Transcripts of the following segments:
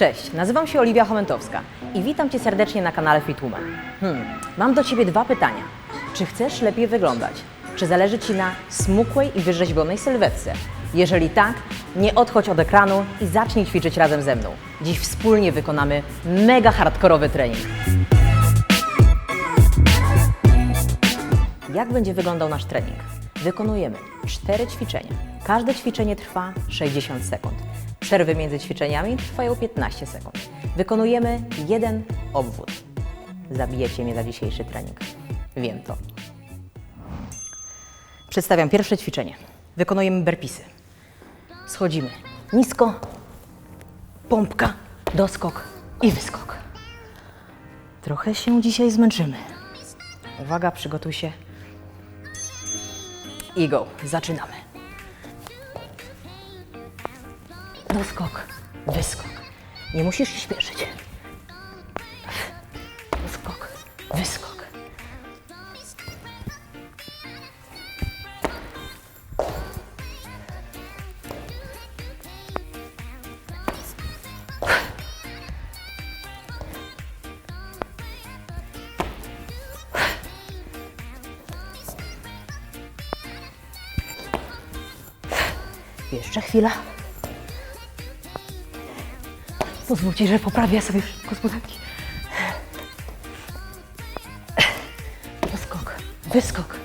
Cześć, nazywam się Oliwia Chomentowska i witam Cię serdecznie na kanale Fitwoman. Hmm, mam do Ciebie dwa pytania. Czy chcesz lepiej wyglądać? Czy zależy Ci na smukłej i wyrzeźbionej sylwetce? Jeżeli tak, nie odchodź od ekranu i zacznij ćwiczyć razem ze mną. Dziś wspólnie wykonamy mega hardkorowy trening. Jak będzie wyglądał nasz trening? Wykonujemy cztery ćwiczenia. Każde ćwiczenie trwa 60 sekund. Przerwy między ćwiczeniami trwają 15 sekund. Wykonujemy jeden obwód. Zabijecie mnie za dzisiejszy trening. Wiem to. Przedstawiam pierwsze ćwiczenie. Wykonujemy burpeesy. Schodzimy nisko, pompka, doskok i wyskok. Trochę się dzisiaj zmęczymy. Uwaga, przygotuj się. I go. Zaczynamy. Doskok, wyskok. Nie musisz się śpieszyć. Doskok, wyskok. Jeszcze chwila. Pozwólcie, że poprawię sobie szybko spodenki. Wyskok, wyskok.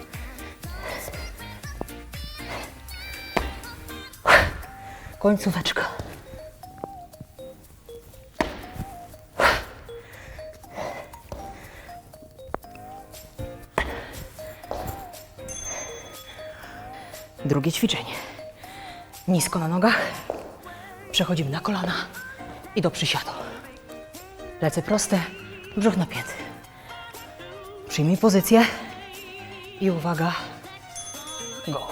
Końcóweczka. Drugie ćwiczenie. Nisko na nogach. Przechodzimy na kolana i do przysiadu. Plecy proste, brzuch napięty. Przyjmij pozycję i uwaga, go.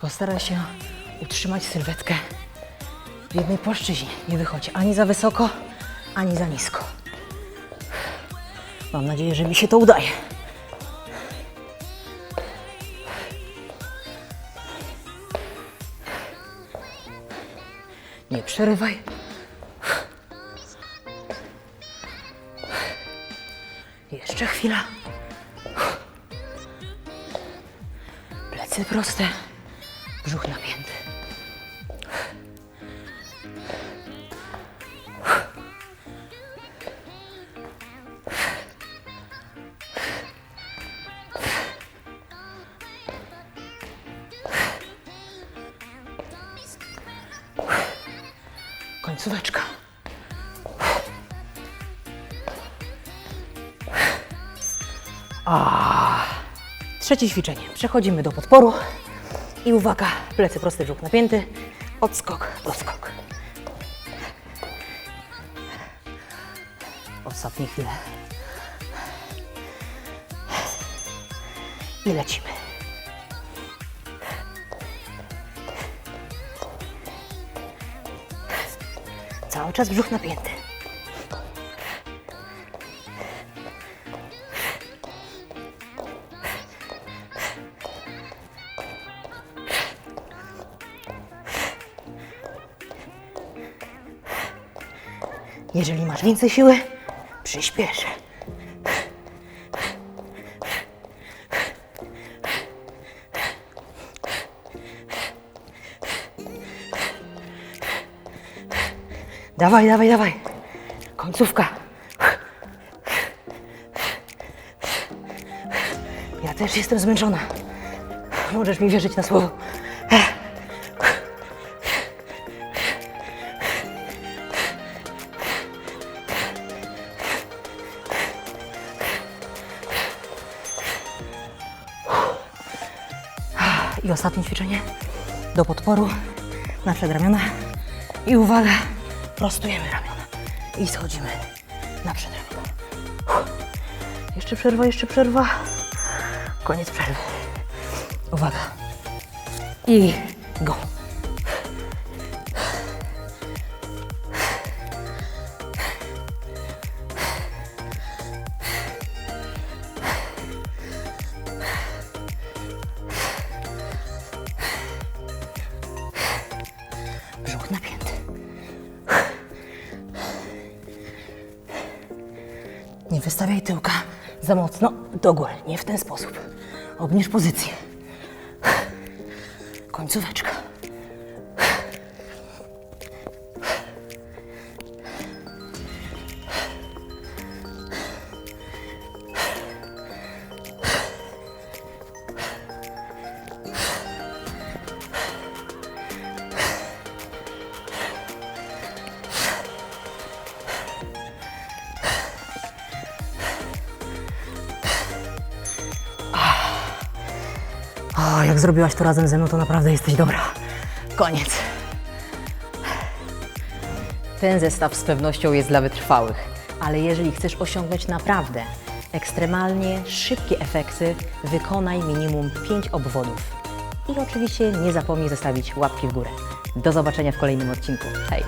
Postaraj się utrzymać sylwetkę w jednej płaszczyźnie. Nie wychodź ani za wysoko, ani za nisko. Mam nadzieję, że mi się to udaje. Nie przerywaj. Jeszcze chwila. Plecy proste, brzuch napięty. Końcóweczka. A. Trzecie ćwiczenie. Przechodzimy do podporu. I uwaga, plecy prosty, brzuch napięty. Odskok, doskok. Ostatnie chwile. I lecimy. Cały czas brzuch napięty. Jeżeli masz więcej siły, przyspiesz. Dawaj, dawaj, dawaj. Końcówka. Ja też jestem zmęczona. Możesz mi wierzyć na słowo. I ostatnie ćwiczenie. Do podporu na przedramiona. I uwaga, prostujemy ramiona. I schodzimy na przedramiona. Uff. Jeszcze przerwa, jeszcze przerwa. Koniec przerwy. Uwaga. I go. Wystawiaj tyłka za mocno do góry. Nie w ten sposób. Obniż pozycję. Końcóweczka. Jak zrobiłaś to razem ze mną, to naprawdę jesteś dobra. Koniec. Ten zestaw z pewnością jest dla wytrwałych, ale jeżeli chcesz osiągnąć naprawdę ekstremalnie szybkie efekty, wykonaj minimum 5 obwodów. I oczywiście nie zapomnij zostawić łapki w górę. Do zobaczenia w kolejnym odcinku. Hej!